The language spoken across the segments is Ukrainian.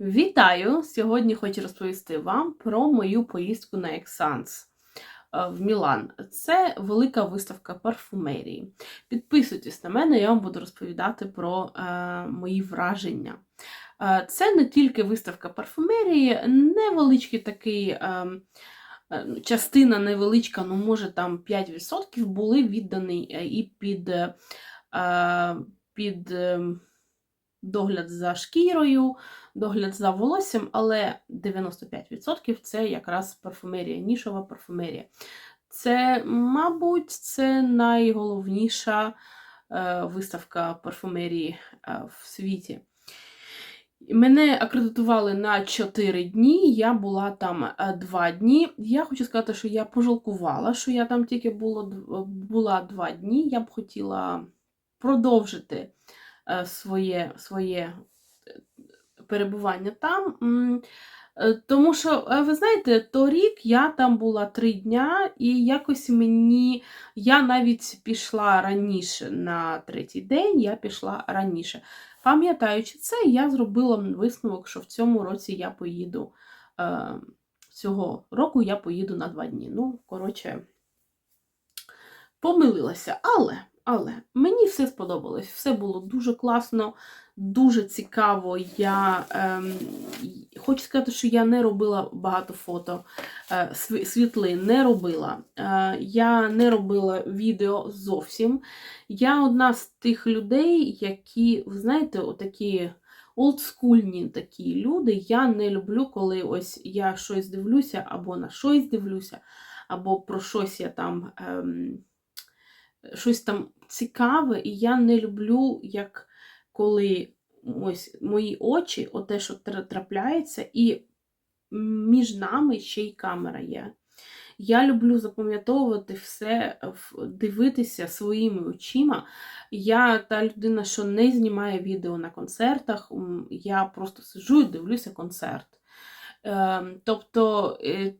Вітаю! Сьогодні хочу розповісти вам про мою поїздку на Ексанс в Мілан. Це велика виставка парфумерії. Підписуйтесь на мене, я вам буду розповідати про е, мої враження. Е, це не тільки виставка парфумерії, невеличкий такий. Е, е, Частина невеличка, ну, може, там 5% були віддані е, і під, е, під е, догляд за шкірою, догляд за волоссям, але 95% це якраз парфумерія, нішова парфумерія. Це, мабуть, це найголовніша е, виставка парфумерії е, в світі. Мене акредитували на 4 дні, я була там 2 дні. Я хочу сказати, що я пожалкувала, що я там тільки було, була 2 дні. Я б хотіла продовжити е, своє, своє перебування там. Е, тому що, е, ви знаєте, торік я там була три дня, і якось мені я навіть пішла раніше на третій день, я пішла раніше. Пам'ятаючи це, я зробила висновок, що в цьому році я поїду. Е, цього року я поїду на два дні. Ну, коротше, помилилася. Але, але мені все сподобалось, все було дуже класно дуже цікаво. Я ем, хочу сказати, що я не робила багато фото е, світлин, не робила. Е, я не робила відео зовсім. Я одна з тих людей, які, ви знаєте, отакі. Олдскульні такі люди. Я не люблю, коли ось я щось дивлюся, або на щось дивлюся, або про щось я там ем, щось там цікаве, і я не люблю, як коли ось мої очі, оте, що трапляється, і між нами ще й камера є. Я люблю запам'ятовувати все, дивитися своїми очима. Я та людина, що не знімає відео на концертах, я просто сиджу і дивлюся концерт. Ем, тобто е,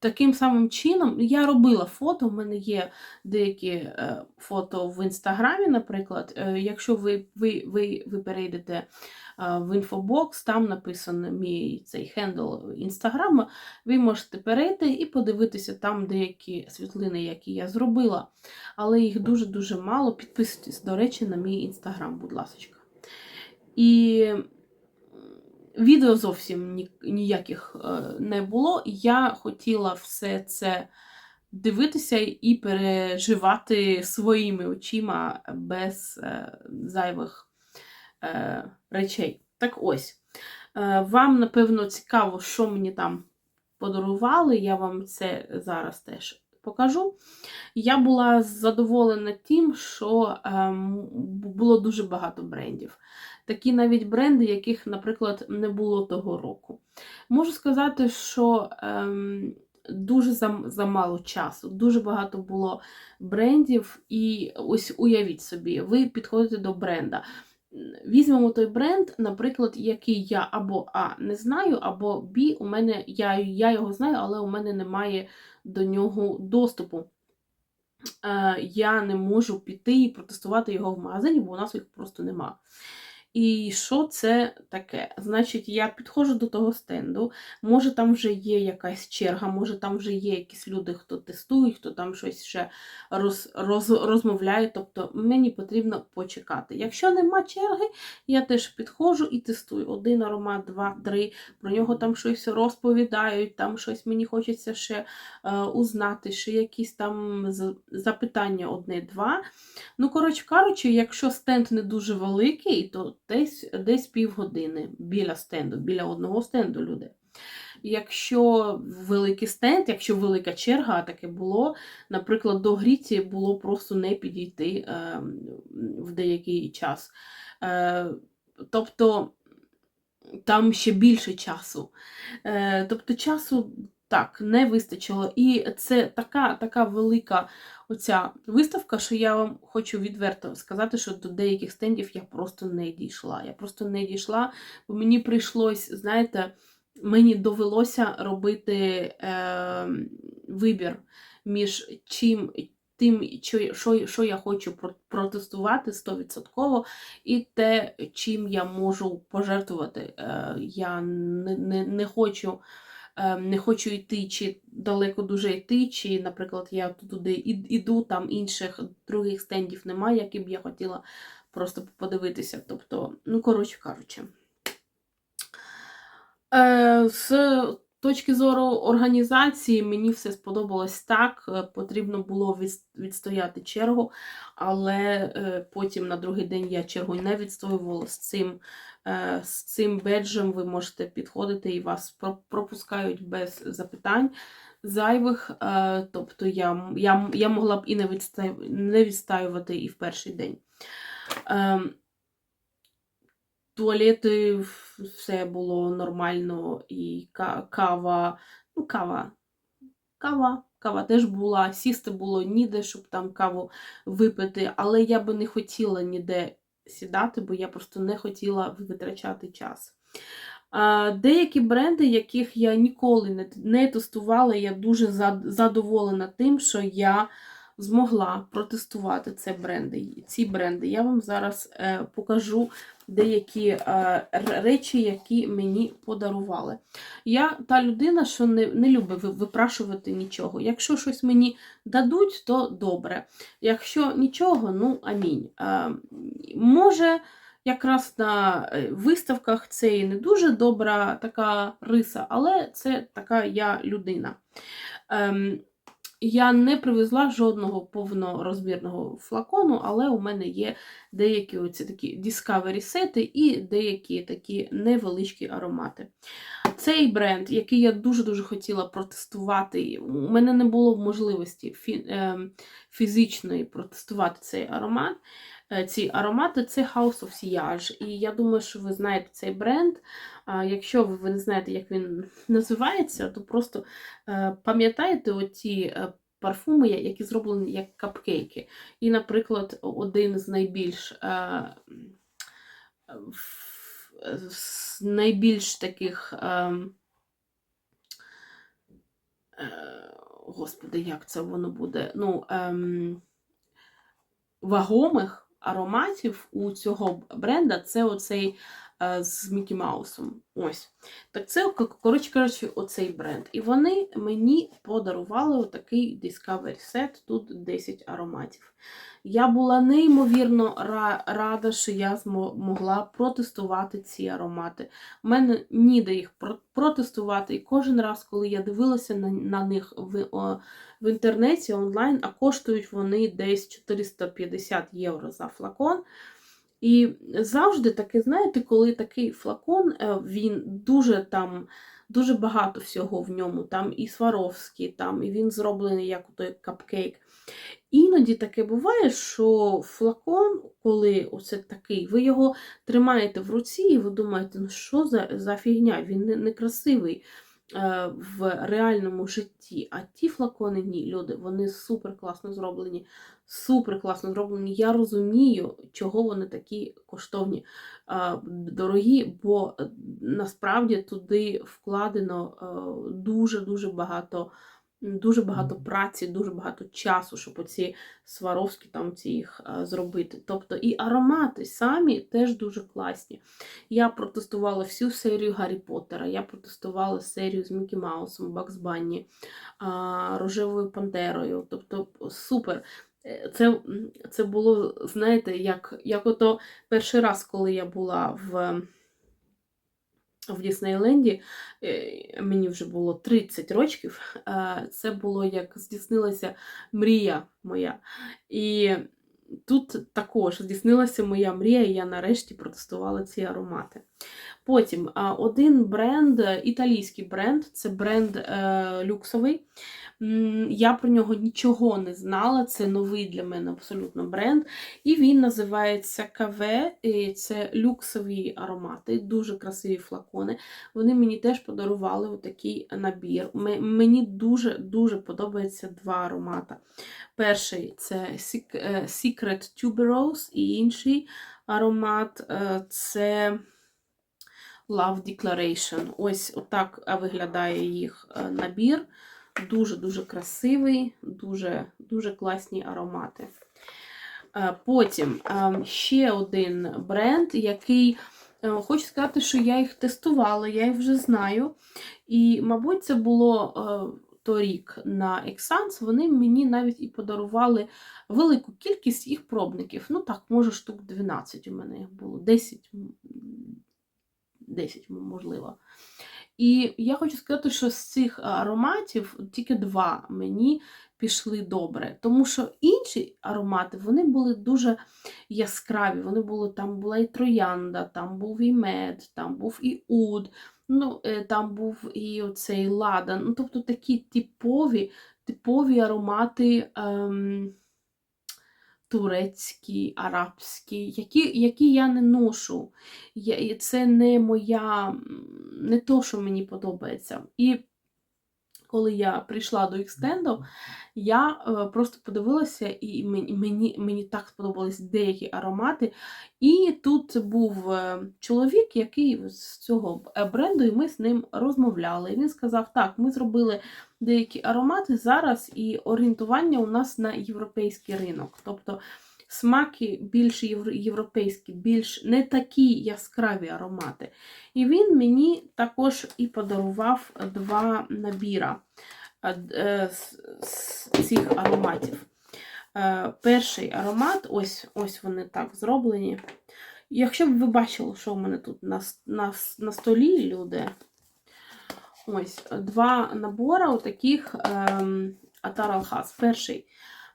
Таким самим чином, я робила фото, в мене є деякі е, фото в інстаграмі, наприклад. Е, якщо ви ви, ви, ви перейдете е, в інфобокс, там написано мій цей хендл інстаграма, ви можете перейти і подивитися там деякі світлини, які я зробила. Але їх дуже-дуже мало. Підписуйтесь, до речі, на мій інстаграм, будь ласка. І Відео зовсім ніяких е, не було. Я хотіла все це дивитися і переживати своїми очима без е, зайвих е, речей. Так ось, вам, напевно, цікаво, що мені там подарували, я вам це зараз теж покажу. Я була задоволена тим, що ем, було дуже багато брендів такі навіть бренди, яких, наприклад, не було того року. Можу сказати, що ем, дуже замало часу, дуже багато було брендів, і ось уявіть собі, ви підходите до бренда. Візьмемо той бренд, наприклад, який я або А не знаю, або Б, у мене я я його знаю, але у мене немає до нього доступу. Е, Я не можу піти і протестувати його в магазині, бо у нас їх просто нема. І що це таке? Значить, я підходжу до того стенду, може там вже є якась черга, може там вже є якісь люди, хто тестує, хто там щось ще роз, роз, розмовляє. Тобто мені потрібно почекати. Якщо нема черги, я теж підходжу і тестую. Один аромат, два, три, про нього там щось розповідають, там щось мені хочеться ще е, узнати, ще якісь там запитання одне-два. Ну, коротше кажучи, якщо стенд не дуже великий, то десь десь півгодини біля стенду, біля одного стенду люди. Якщо великий стенд, якщо велика черга, а таке було, наприклад, до Гріці було просто не підійти е, в деякий час. Е, Тобто там ще більше часу. Е, Тобто часу так, не вистачило. І це така така велика оця виставка, що я вам хочу відверто сказати, що до деяких стендів я просто не дійшла. Я просто не дійшла, бо мені прийшлось, знаєте, мені довелося робити е, вибір між чим тим, що, що, я хочу протестувати 100%, і те, чим я можу пожертвувати. Е, Я не, не, не хочу. Е, Не хочу йти, чи далеко дуже йти, чи, наприклад, я туди іду, там інших других стендів немає, які б я хотіла просто подивитися. Тобто, ну, коротше кажучи. Е, З точки зору організації, мені все сподобалось так. Е, Потрібно було відстояти чергу, але е, потім на другий день я чергу не відстоювала з цим. е, З цим беджем ви можете підходити і вас пропускають без запитань зайвих. Тобто я, я, я могла б і не, відстаю, не відстаювати і в перший день. Туалети, все було нормально, і кава, ну, кава, кава, кава теж була, сісти було ніде, щоб там каву випити, але я би не хотіла ніде сідати, бо я просто не хотіла витрачати час. Деякі бренди, яких я ніколи не тестувала, я дуже задоволена тим, що я змогла протестувати ці бренди. Ці бренди. Я вам зараз е, покажу деякі е, речі, які мені подарували. Я та людина, що не, не любить випрашувати нічого. Якщо щось мені дадуть, то добре. Якщо нічого, ну амінь. Е, може, якраз на виставках це і не дуже добра така риса, але це така я людина. Ем, я не привезла жодного повнорозмірного флакону, але у мене є деякі оці такі Discovery сети і деякі такі невеличкі аромати. Цей бренд, який я дуже-дуже хотіла протестувати, у мене не було можливості ем, фізичної протестувати цей аромат. Е, Ці аромати це House of Sillage. І я думаю, що ви знаєте цей бренд. А Якщо ви не знаєте, як він називається, то просто е, пам'ятаєте оті е, парфуми, які зроблені як капкейки. І, наприклад, один з найбільш з найбільш таких. Господи, як це воно буде? Ну, ем, вагомих ароматів у цього бренда. Це оцей з Мікі Маусом. Ось. Так це, коротше кажучи, оцей бренд. І вони мені подарували отакий Discovery Set, тут 10 ароматів. Я була неймовірно рада, що я змо- могла протестувати ці аромати. У мене ніде їх протестувати. І кожен раз, коли я дивилася на, на них в, о, в інтернеті онлайн, а коштують вони десь 450 євро за флакон. І завжди таке, знаєте, коли такий флакон, е, він дуже там, дуже багато всього в ньому, там і Сваровський, там, і він зроблений як той капкейк. Іноді таке буває, що флакон, коли оце такий, ви його тримаєте в руці, і ви думаєте, ну що за, за фігня, він не, не красивий в реальному житті. А ті флакони, ні, люди, вони супер класно зроблені, супер класно зроблені. Я розумію, чого вони такі коштовні, е, дорогі, бо е, насправді туди вкладено е, дуже-дуже багато. Дуже багато праці, дуже багато часу, щоб оці сваровські там ці їх е, зробити. Тобто і аромати самі теж дуже класні. Я протестувала всю серію Гаррі Поттера, я протестувала серію з Мікі Маусом, Бакс Банні, Рожевою Пантерою. Тобто супер. Е, Це, це було, знаєте, як, як ото перший раз, коли я була в, в Діснейленді, е, мені вже було 30 років, це було як здійснилася мрія моя. І тут також здійснилася моя мрія, і я нарешті протестувала ці аромати. Потім один бренд, е, італійський бренд, це бренд е, люксовий. Я про нього нічого не знала. Це новий для мене абсолютно бренд. І він називається КВ. Це люксові аромати, дуже красиві флакони. Вони мені теж подарували отакий набір. Мені дуже-дуже подобаються два аромати. Перший це е, Secret Tuberose, і інший аромат е, це Love Declaration. Ось отак виглядає їх е, набір. Дуже-дуже красивий, дуже, дуже класні аромати. Е, Потім е, ще один бренд, який е, хочу сказати, що я їх тестувала, я їх вже знаю. І, мабуть, це було торік на Ексанс. Вони мені навіть і подарували велику кількість їх пробників. Ну так, може, штук 12 у мене їх було, 10, 10 можливо. І я хочу сказати, що з цих ароматів тільки два мені пішли добре. Тому що інші аромати вони були дуже яскраві. Вони були, там була і троянда, там був і мед, там був і уд, ну, е, там був і оцей ладан. Ну, тобто такі типові, типові аромати. Ем, Турецькі, арабські, які, які я не ношу. Я, це не моя, не то, що мені подобається. І коли я прийшла до екстенду, я е, просто подивилася, і мені, мені, мені так сподобались деякі аромати. І тут був е, чоловік, який з цього е, бренду, і ми з ним розмовляли. І він сказав: так, ми зробили деякі аромати зараз, і орієнтування у нас на європейський ринок. Тобто смаки більш європейські, більш не такі яскраві аромати. І він мені також і подарував два набіра е, е, з цих ароматів. Е, Перший аромат, ось ось вони так зроблені. Якщо б ви бачили, що в мене тут на, на, на столі, люди, ось два набори таких ем, Атар Алхас. Перший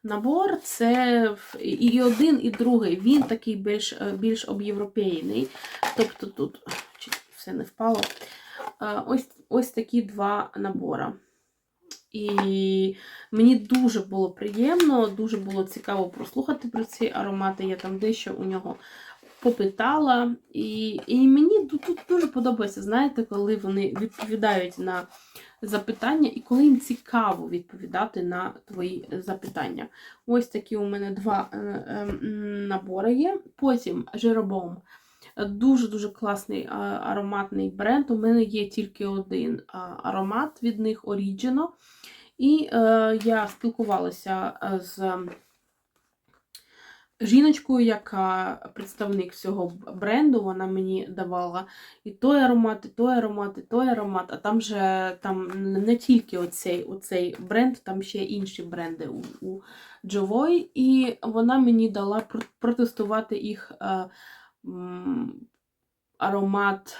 набор це і один, і другий. Він такий більш, е, більш об'європейний. Тобто тут все не впало. Е, Ось, ось такі два набори. І мені дуже було приємно, дуже було цікаво прослухати про ці аромати. Я там дещо у нього попитала. І, і мені тут дуже подобається, знаєте, коли вони відповідають на запитання, і коли їм цікаво відповідати на твої запитання. Ось такі у мене два е, е, набори є. Потім жиробом. Дуже-дуже класний ароматний бренд. У мене є тільки один аромат від них Origino. І е, я спілкувалася з жіночкою, яка представник цього бренду. Вона мені давала і той аромат, і той аромат, і той аромат. А там же там не тільки оцей, оцей бренд, там ще інші бренди у, у Джовой. І вона мені дала протестувати їх е, м, аромат.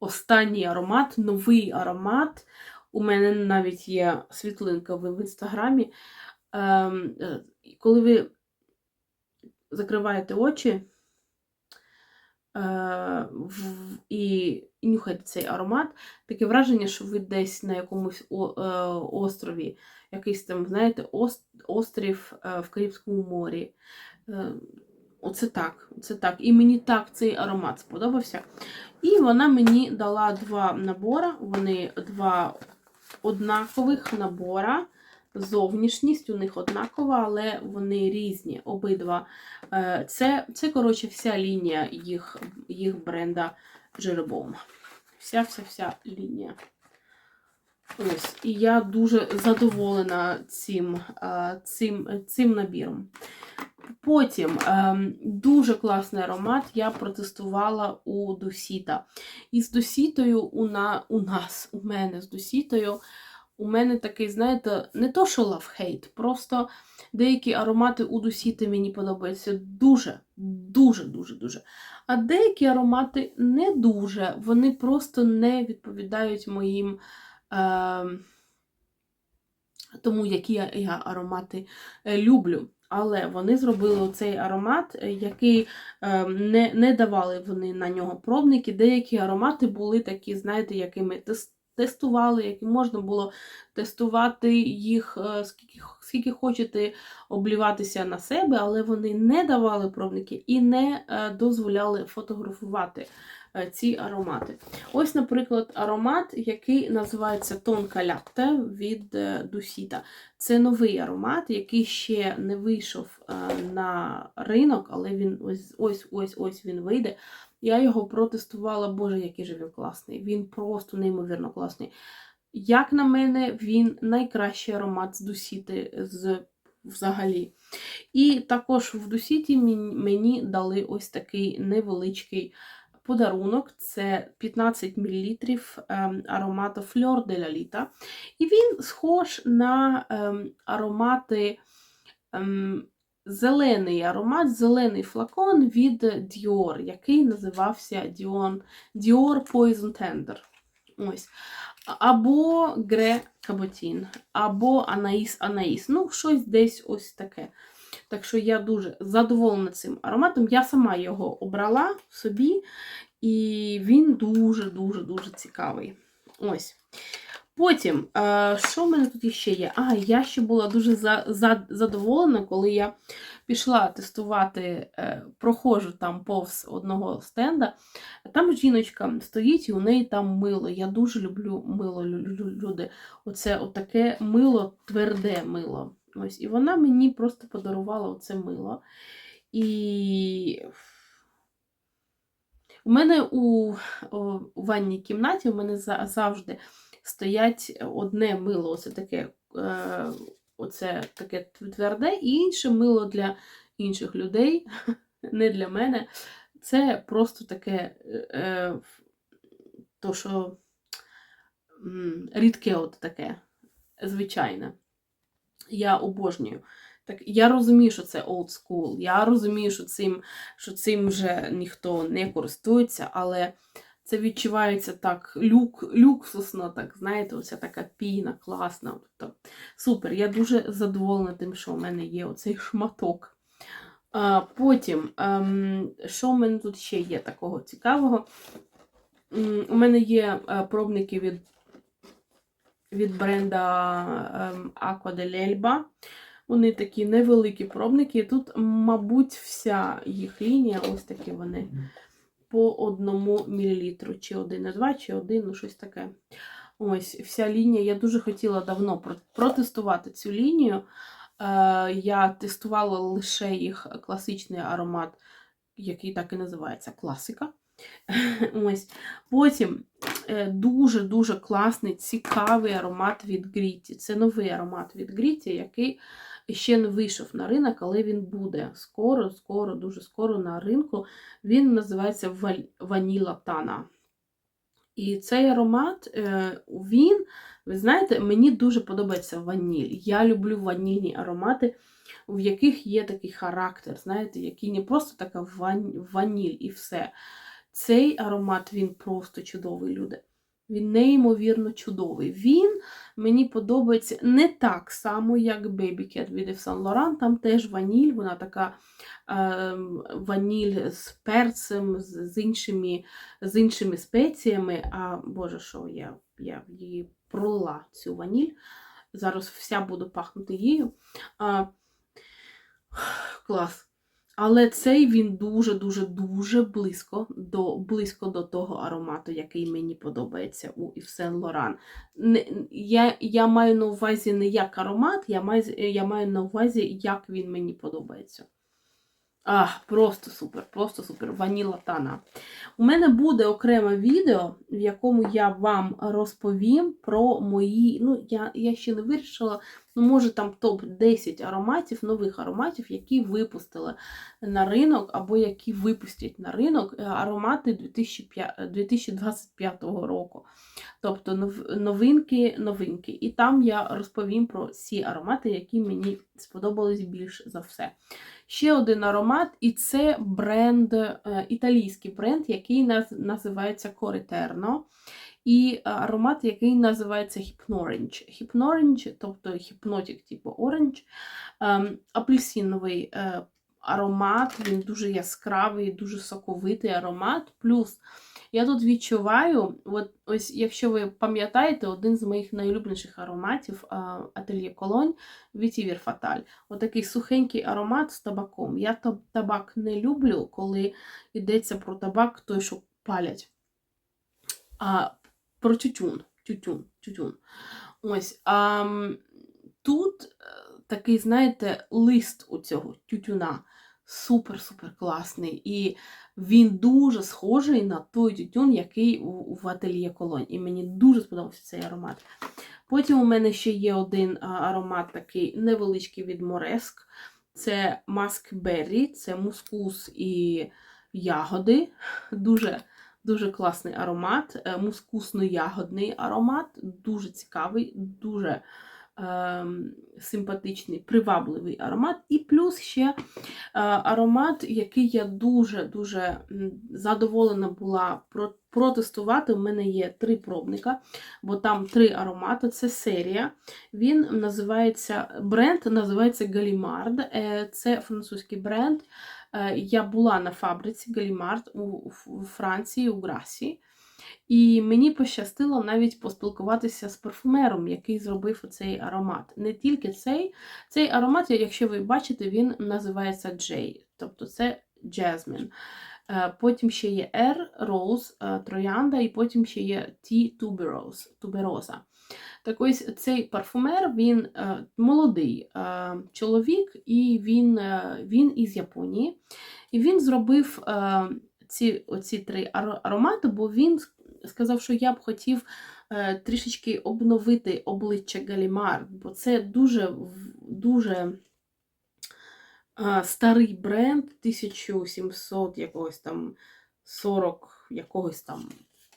Останній аромат, новий аромат. У мене навіть є світлинка в в інстаграмі. Коли ви закриваєте очі е, і нюхаєте цей аромат, таке враження, що ви десь на якомусь е, острові, якийсь там, знаєте, ост- острів е, в Карибському морі. Оце так, оце так. І мені так цей аромат сподобався. І вона мені дала два набори. Вони два однакових набора. Зовнішність у них однакова, але вони різні. Обидва. Е, Це, це коротше, вся лінія їх, їх бренда Jeroboam. Вся-вся-вся лінія. Ось. І я дуже задоволена цим, е, цим, цим набіром. Потім ем, дуже класний аромат я протестувала у Досіта. І з Досітою у, на, у нас, у мене з Досітою, у мене такий, знаєте, не то, що love-hate, просто деякі аромати у Досіти мені подобаються дуже, дуже, дуже, дуже. А деякі аромати не дуже, вони просто не відповідають моїм. Ем, тому які я, я аромати е, люблю. Але вони зробили цей аромат, е, який е, не, не давали вони на нього пробники. Деякі аромати були такі, знаєте, якими тес- тестували, які можна було тестувати їх е, скільки, скільки хочете обліватися на себе, але вони не давали пробники і не е, дозволяли фотографувати е, ці аромати. Ось, наприклад, аромат, який називається Тонка Лятте від Дусіта. Це новий аромат, який ще не вийшов на ринок, але він ось ось ось ось він вийде. Я його протестувала, боже, який же він класний. Він просто неймовірно класний. Як на мене, він найкращий аромат з Дусіти з взагалі. І також в Дусіті мені, дали ось такий невеличкий подарунок. Це 15 мл ем, аромату Fleur de la Lita. І він схож на ем, аромати. Зелений аромат, зелений флакон від Dior, який називався Dior, Dior Poison Tender. Ось. Або Гре Каботін, або Анаїс Анаїс. Ну, щось десь ось таке. Так що я дуже задоволена цим ароматом. Я сама його обрала собі, і він дуже-дуже-дуже цікавий. Ось. Потім, е, що в мене тут ще є? А, я ще була дуже за, за, задоволена, коли я пішла тестувати, е, проходжу там повз одного стенда. Там жіночка стоїть і у неї там мило. Я дуже люблю мило, лю- лю- люди. Оце отаке мило, тверде мило. Ось, і вона мені просто подарувала оце мило. І у мене у, у ванній кімнаті у мене завжди стоять одне мило, оце таке, е, оце таке тверде, і інше мило для інших людей, не для мене. Це просто таке, е, то, що рідке от таке, звичайне. Я обожнюю. Так, я розумію, що це old school, я розумію, що цим, що цим вже ніхто не користується, але це відчувається так люк, люксусно, так, знаєте, оця така піна, класна. Тобто, супер, я дуже задоволена тим, що у мене є оцей шматок. А, потім, ем, що в мене тут ще є такого цікавого? У мене є е, пробники від, від бренда ем, Aqua de l'Elba. Вони такі невеликі пробники. Тут, мабуть, вся їх лінія, ось такі вони по одному мілілітру, чи 1,2, чи 1, ну щось таке. Ось, вся лінія. Я дуже хотіла давно протестувати цю лінію. Е, я тестувала лише їх класичний аромат, який так і називається класика. Ось. Потім дуже-дуже класний, цікавий аромат від Гріті. Це новий аромат від Гріті, який ще не вийшов на ринок, але він буде скоро, скоро, дуже скоро на ринку. Він називається Ваніла Тана. І цей аромат, е, він, ви знаєте, мені дуже подобається ваніль. Я люблю ванільні аромати, в яких є такий характер, знаєте, який не просто така ваніль і все. Цей аромат він просто чудовий, люди. Він неймовірно чудовий. Він мені подобається не так само, як Baby Cat від Laurent. Там теж ваніль, вона така ем, ваніль з перцем, з, з, іншими, з іншими спеціями. А Боже, що я, я її пролила цю ваніль. Зараз вся буду пахнути її. А, клас. Але цей він дуже-дуже-дуже близько до, близько до того аромату, який мені подобається у Saint Laurent. Не, я, я маю на увазі не як аромат, я маю, я маю на увазі, як він мені подобається. А, просто супер, просто супер. Ваніла Тана. У мене буде окреме відео, в якому я вам розповім про мої. Ну, я, я ще не вирішила, ну, може там топ-10 ароматів, нових ароматів, які випустили на ринок, або які випустять на ринок е, аромати 2025 року. Тобто новинки, новинки. І там я розповім про всі аромати, які мені сподобались більш за все. Ще один аромат, і це бренд, е, італійський бренд, який називається Coriterno. І е, аромат, який називається Hypnorange. Hypnorange, тобто гіпнотик типу Orange, ем, апельсиновий е, аромат, він дуже яскравий, дуже соковитий аромат. Плюс я тут відчуваю, от ось, якщо ви пам'ятаєте, один з моїх найулюбленіших ароматів Ательє Колонь Vetiver Fatal. Отакий сухенький аромат з табаком. Я та- табак не люблю, коли йдеться про табак, той, що палять. А про тютюн. Тютюн, тютюн. Ось. А, тут е, такий, знаєте, лист у цього тютюна. супер-супер класний. І він дуже схожий на той тютюн, який у- в ательє колонь. І мені дуже сподобався цей аромат. Потім у мене ще є один аромат такий невеличкий від Мореск. Це Маск Беррі, це мускус і ягоди. Дуже, дуже класний аромат, е, мускусно-ягодний аромат, дуже цікавий, дуже ем, симпатичний, привабливий аромат. І плюс ще е, аромат, який я дуже-дуже задоволена була протестувати. У мене є три пробника, бо там три аромати, це серія. Він називається бренд називається Галімард. Е, Це французький бренд. Е, Я була на фабриці Галімард у Франції, у Грасі. І мені пощастило навіть поспілкуватися з парфумером, який зробив цей аромат. Не тільки цей. Цей аромат, якщо ви бачите, він називається Джей, тобто це. Е, Потім ще є R, Rose, е, Троянда, і потім ще є T, Tuberose, Tuberosa. Так ось цей парфумер, він е, молодий е, чоловік, і він, е, він із Японії. І він зробив ці, оці три аромати, бо він сказав, що я б хотів трішечки обновити обличчя Галімар, бо це дуже, дуже старий бренд 1700 якогось там 40 якогось там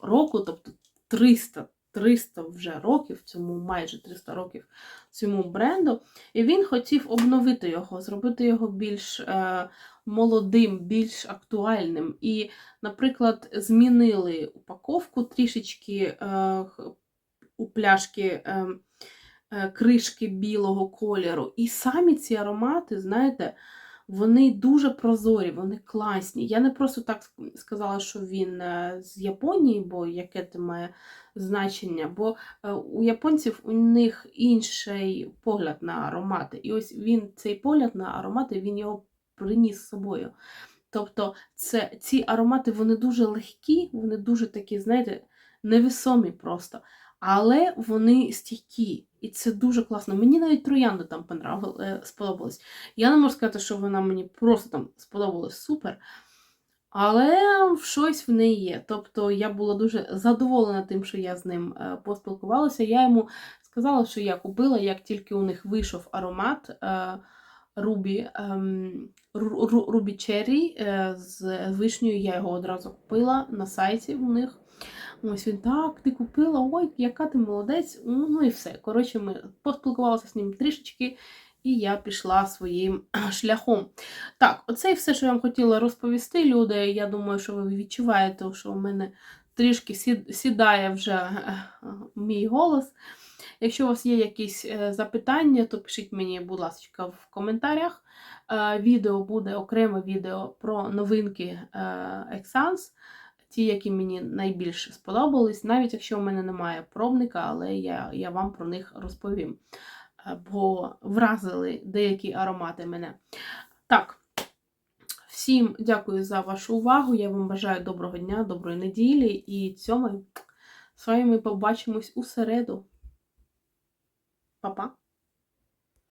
року, тобто 300, 300 вже років, цьому майже 300 років цьому бренду. І він хотів обновити його, зробити його більш е, молодим, більш актуальним. І, наприклад, змінили упаковку трішечки е, у пляшки. Е, Кришки білого кольору. І самі ці аромати, знаєте, вони дуже прозорі, вони класні. Я не просто так сказала, що він е, з Японії, бо яке це має значення, бо е, у японців у них інший погляд на аромати. І ось він цей погляд на аромати, він його приніс з собою. Тобто це, ці аромати вони дуже легкі, вони дуже такі, знаєте, невесомі просто. Але вони стійкі. І це дуже класно. Мені навіть троянда там е, сподобалась. Я не можу сказати, що вона мені просто там сподобалась супер. Але щось в неї є. Тобто я була дуже задоволена тим, що я з ним е, поспілкувалася. Я йому сказала, що я купила, як тільки у них вийшов аромат Рубі, Ру- Ру- Рубі Черрі з вишнею, я його одразу купила на сайті у них. Ось він так, ти купила, ой, яка ти молодець. Ну і все. Коротше, ми поспілкувалися з ним трішечки, і я пішла своїм шляхом. Так, оце і все, що я вам хотіла розповісти, люди. Я думаю, що ви відчуваєте, що у мене трішки сідає вже е, мій голос. Якщо у вас є якісь е, запитання, то пишіть мені, будь ласка, в коментарях. Е, Відео буде окреме відео про новинки е, Exans, ті, які мені найбільше сподобались, навіть якщо у мене немає пробника, але я, я вам про них розповім. Е, Бо вразили деякі аромати мене. Так, всім дякую за вашу увагу. Я вам бажаю доброго дня, доброї неділі і цьому з вами ми побачимось у середу. Па-па!